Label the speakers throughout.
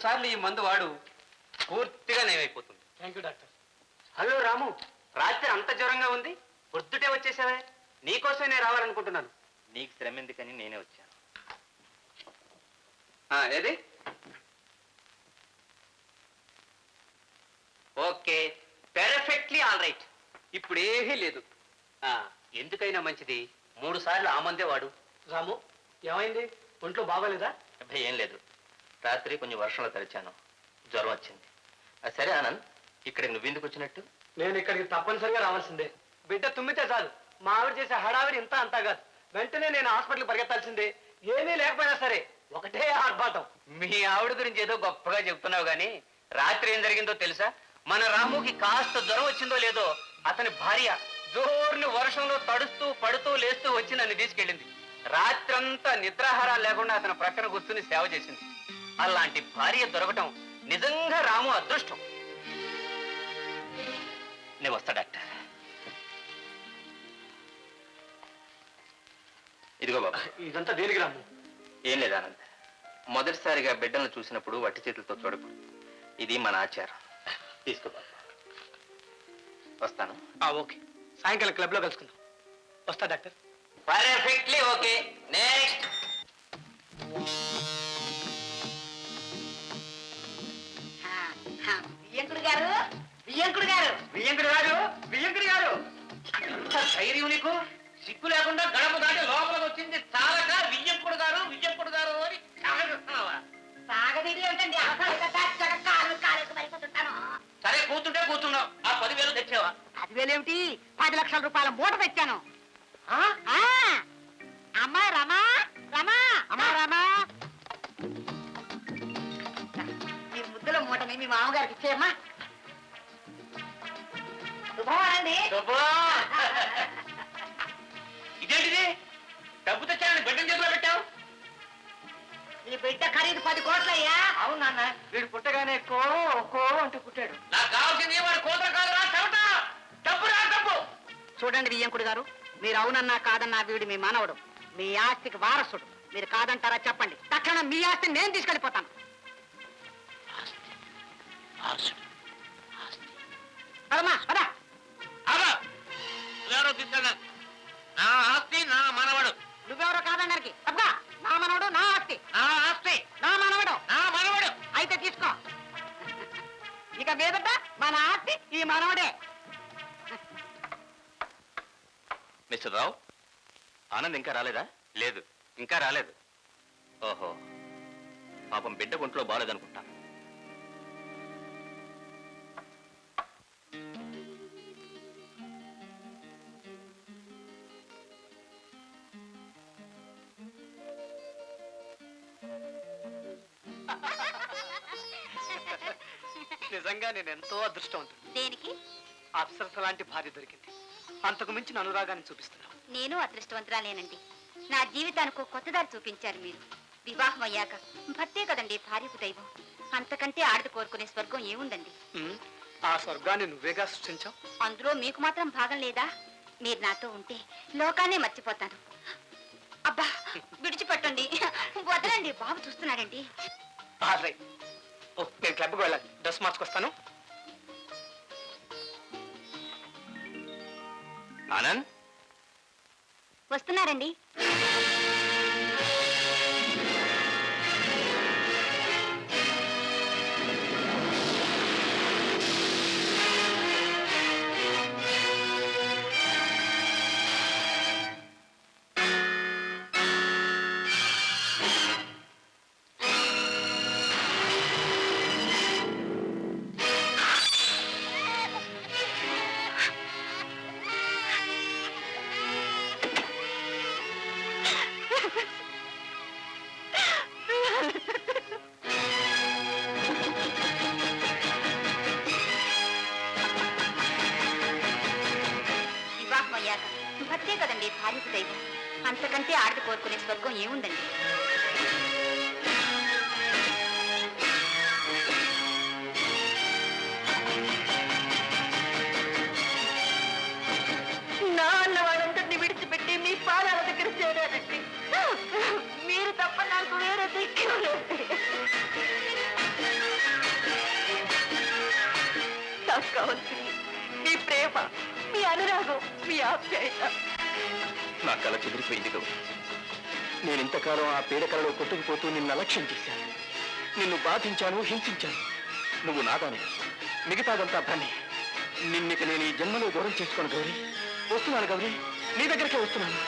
Speaker 1: సార్లు ఈ మందు వాడు పూర్తిగా నయమైపోతుంది.
Speaker 2: Thank you doctor
Speaker 1: hello Ramu రాత్రి అంత జ్వరంగా ఉంది? పొద్దుటే వచ్చేసావే. నీకోసమే నేను రావాలనుకుంటున్నాను.
Speaker 3: నీకు శ్రమ ఎందుకని నేనే వచ్చాను.
Speaker 1: ఆ, ఏది? ఓకే. పెర్ఫెక్ట్లీ ఆల్ రైట్ ఇప్పుడు ఏమీ లేదు. ఆ, ఎందుకైనా మంచిది. మూడు సార్లు ఆ మందే వాడు.
Speaker 2: రాము ఏమైంది? ఒంట్లో బాగోలేదా?
Speaker 3: అబ్బాయి ఏం లేదు. రాత్రి కొంచెం వర్షంలో తరిచాను జ్వరం వచ్చింది. అది సరే ఆనంద్ ఇక్కడికి నువ్వు ఎందుకు వచ్చినట్టు?
Speaker 2: నేను ఇక్కడికి తప్పనిసరిగా రావాల్సిందే. బిడ్డ తుమ్మితే చాలు. మా ఆవిడ చేసే హడావిడి ఇంత అంతా కాదు. వెంటనే నేను హాస్పిటల్కి పరిగెత్తాల్సిందే. ఏమీ లేకపోయినా సరే ఒకటే ఆర్భాటం.
Speaker 1: మీ ఆవిడ గురించి ఏదో గొప్పగా చెప్తున్నావు గాని రాత్రి ఏం జరిగిందో తెలుసా? మన రాముకి కాస్త జ్వరం వచ్చిందో లేదో అతని భార్య జోరుని వర్షంలో తడుస్తూ పడుతూ లేస్తూ వచ్చి నన్ను తీసుకెళ్ళింది. రాత్రంతా నిద్రాహారాలు లేకుండా అతని ప్రక్కన కూర్చుని సేవ చేసింది. అలాంటి భార్య దొరకటం నిజంగా రాము అదృష్టం.
Speaker 3: నేను వస్తా డాక్టర్. ఇదిగో బాబా.
Speaker 2: ఇదంతా దేనికి రాము?
Speaker 3: ఏం లేదు ఆనంద్. మొదటిసారిగా బిడ్డలను చూసినప్పుడు వట్టి చేతులతో చూడకూడదు. ఇది మన ఆచారం. తీసుకో బాబా. వస్తాను.
Speaker 2: ఓకే. సాయంకాలం క్లబ్లో కలుసుకుందాం. వస్తా డాక్టర్.
Speaker 1: పర్ఫెక్ట్లీ ఓకే నెక్స్ట్
Speaker 4: బియ్యంకుడు గారు? బియ్యంకుడు గారు.
Speaker 1: బియ్యంకుడు గారు బియ్యంకుడు గారు. ధైర్యం నీకు. సిగ్గు లేకుండా గడప దాటి లోపలికి వచ్చింది చాలక వియ్యంకుడు గారు వియ్యంకుడు గారు అని
Speaker 4: సాగదీడి ఏంటండి
Speaker 1: సరే కూర్చుంటే కూర్చున్నావు. ఆ పదివేలు తెచ్చావా?
Speaker 4: పదివేలేమిటి పది లక్షల రూపాయల మూట తెచ్చాను. అమ్మా రమా రమా అమ్మా. రమా. మీ మామగారికి ఇచ్చేయమ్మా. శుభమండి
Speaker 1: ఇదేంటిది? డబ్బు తెచ్చానని బిడ్డ చేతిలో పెట్టావు?
Speaker 4: ఈ బిడ్డ ఖరీదు పది కోట్లయ్యా.
Speaker 2: అవును నాన్న వీడు పుట్టగానే కో కో అంటూ పుట్టాడు.
Speaker 1: నాకు కావాల్సింది వాడు కోత కాదు రా చెమట. డబ్బు రా డబ్బు.
Speaker 4: చూడండి బియ్యంకుడు గారు మీరు అవునన్నా కాదన్నా వీడు మీ మనవడు. మీ ఆస్తికి వారసుడు. మీరు కాదంటారా చెప్పండి. తక్షణం మీ ఆస్తిని నేను తీసుకెళ్ళిపోతాను.
Speaker 1: అలా ఎవరో తీసుకెళ్ళా. నా ఆస్తి నా మనవడు.
Speaker 4: నువ్వెవరో కాదన్నారికి తప్పగా నా మనవడు నా ఆస్తి.
Speaker 1: నా ఆస్తి.
Speaker 4: నా మనవడు.
Speaker 1: నా మనవడు.
Speaker 4: అయితే తీసుకో. ఇక మీదట మన ఆస్తి ఈ మనవడే.
Speaker 3: మిస్టర్ రావు ఆనంద్ ఇంకా రాలేదా?
Speaker 1: లేదు. ఇంకా రాలేదు.
Speaker 3: ఓహో. పాపం బిడ్డ ఒంట్లో బాగాలేదనుకుంటా
Speaker 2: నిజంగా నేను ఎంతో అదృష్టవంతుడు
Speaker 5: దేనికి?
Speaker 2: అప్సరస లాంటి భార్య దొరికింది. అంతకు మించిన అనురాగాన్ని చూపిస్తున్నావు.
Speaker 5: నేను అదృష్టవంతురాలేనండి. నా జీవితానికి కొత్త దారి చూపించారు మీరు. వివాహం అయ్యాక భర్తే కదండి భార్యకు దైవం. అంతకంటే ఆడది కోరుకునే స్వర్గం ఏముందండి?
Speaker 2: ఉమ్, ఆ స్వర్గాన్ని నువ్వేగా సృష్టించావు?
Speaker 5: అందులో మీకు మాత్రం భాగం లేదా? మీరు నాతో ఉంటే లోకాన్నే మర్చిపోతాను. అబ్బా విడిచిపెట్టండి. వదలండి బాబు చూస్తున్నాడండి.
Speaker 2: ఓ నేను క్లబ్కి వెళ్ళాలి. డ్రెస్ మార్చుకొస్తాను.
Speaker 3: ఆనంద్?
Speaker 5: వస్తున్నారండి.
Speaker 4: నాకు
Speaker 6: మీ ప్రేమ మీ అనురాగం మీ ఆప్యాయత
Speaker 7: నా కళ చెదిరిపోయింది గౌరీ. నేను ఇంతకాలం ఆ పీడకలలో కొట్టుకుపోతూ నిన్ను అలక్ష్యం చేశాను. నిన్ను బాధించాను హింసించాను. నువ్వు నాదాని మిగతాదంతా పని నిన్నిక నేను ఈ జన్మలో దూరం చేసుకోను గౌరీ. వస్తున్నాను గౌరీ. నీ దగ్గరికే వస్తున్నాను.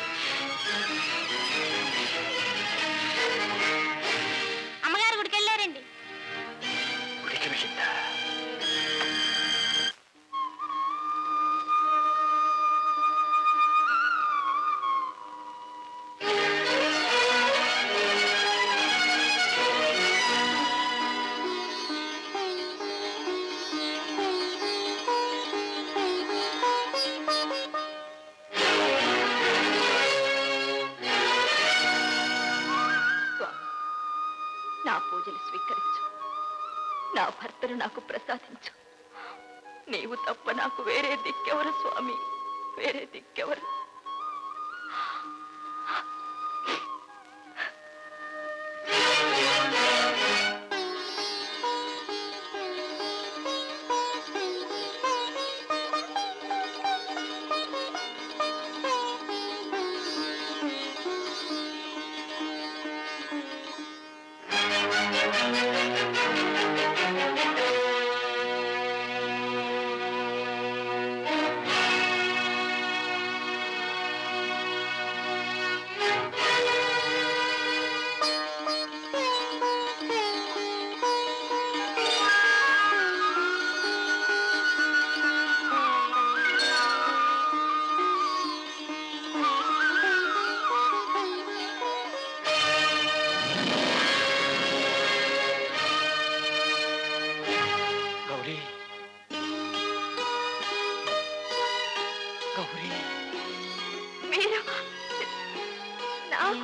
Speaker 6: నా నాకు ప్రసాదించు. నీవు తప్ప నాకు వేరే దిక్కెవరు స్వామి? వేరే దిక్కెవరు?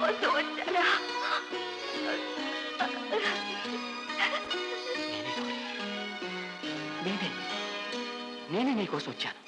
Speaker 6: కోసం వచ్చారా
Speaker 7: నేనే నీకోసం వచ్చాను.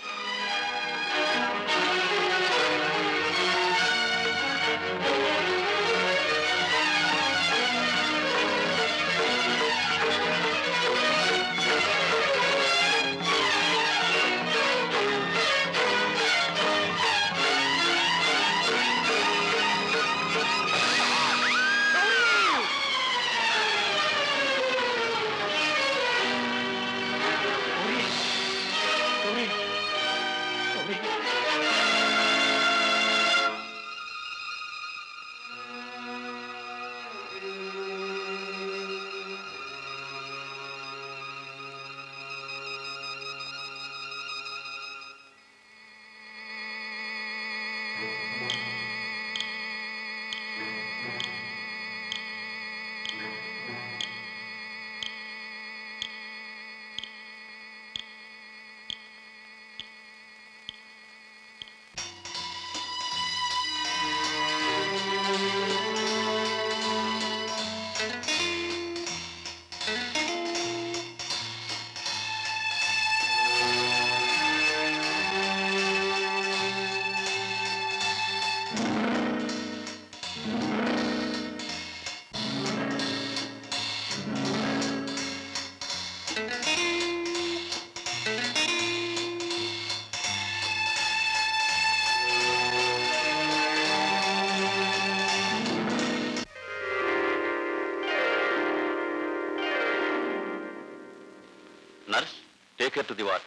Speaker 8: Take to the ward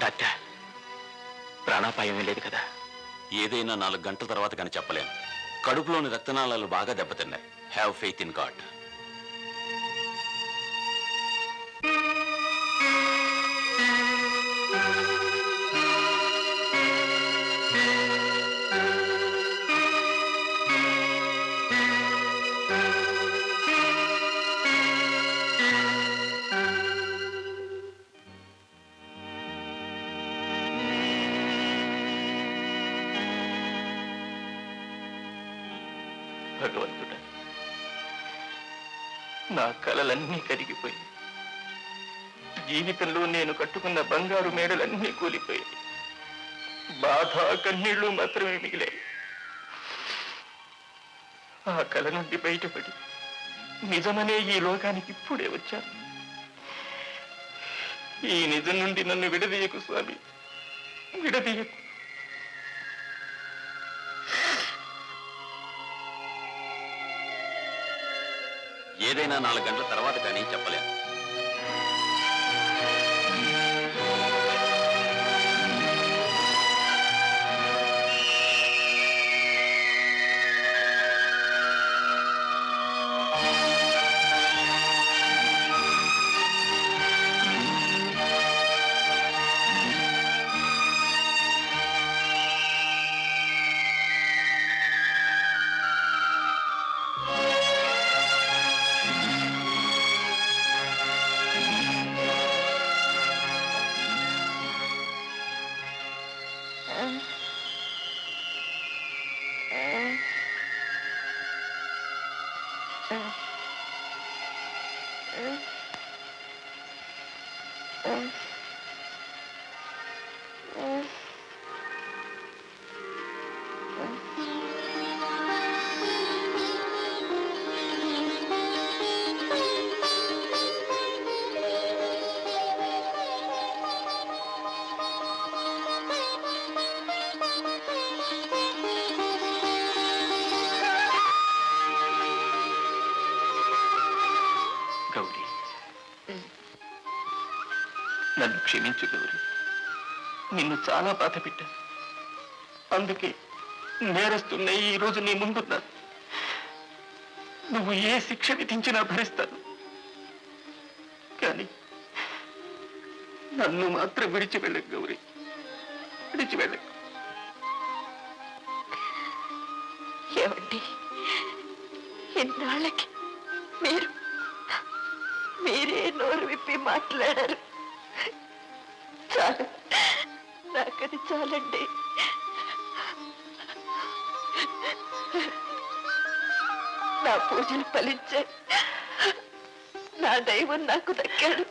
Speaker 7: doctor ప్రాణాపాయం లేదు కదా?
Speaker 8: ఏదైనా నాలుగు గంటల తర్వాత కానీ చెప్పలేను. కడుపులోని రక్తనాళాలు బాగా దెబ్బతిన్నాయి. హ్యావ్ ఫెయిత్ ఇన్ గాడ్
Speaker 7: భగవంతుడా. నా కలలన్నీ కరిగిపోయి జీవితంలో నేను కట్టుకున్న బంగారు మేడలన్నీ కూలిపోయాయి. బాధ కన్నీళ్ళు మాత్రమే మిగిలాయి. ఆ కల నుండి బయటపడి
Speaker 3: నిజమనే ఈ లోకానికి ఇప్పుడే వచ్చాను. ఈ నిజం నుండి నన్ను విడదీయకు స్వామి విడదీయకు.
Speaker 8: ఏదైనా నాలుగు గంటల తర్వాత కానీ చెప్పలేను
Speaker 3: గౌరీ నన్ను క్షమించు గౌరి నిన్ను చాలా బాధ పెట్టాను. అందుకే నేరస్తున్న ఈ రోజు నీ ముందున్నాను. నువ్వు ఏ శిక్ష విధించినా భరిస్తాను. కానీ నన్ను మాత్రం విడిచి వెళ్ళకు గౌరీ. విడిచి వెళ్ళకు.
Speaker 6: ఏమండి? ఎన్నాళ్ళకి మీరు మీరే నోరు విప్పి మాట్లాడారు. చాలు. నాకది చాలండి. నా పూజలు ఫలించే నా దైవం నాకు దక్కాడు.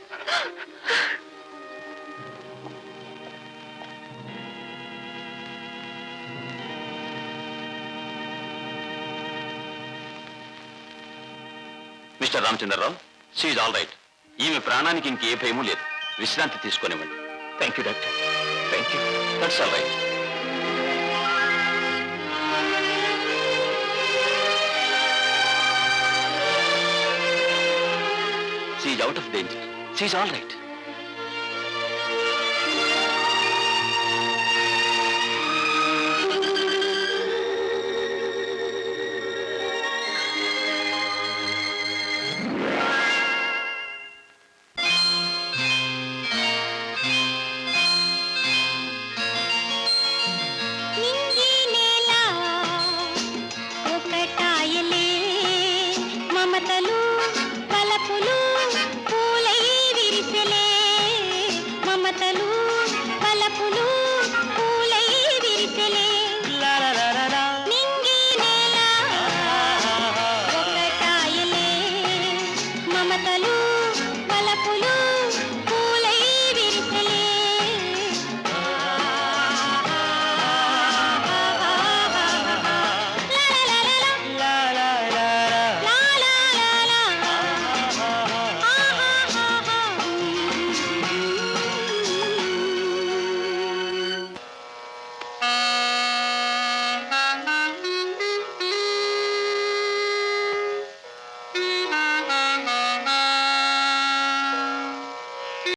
Speaker 8: Mister Ramachandrarao she all right. ఈమె ప్రాణానికి ఇంకే భయము లేదు. విశ్రాంతి తీసుకొనివ్వండి.
Speaker 3: Thank you, Doctor. Thank you.
Speaker 8: That's all right. She is out of danger. She is all right.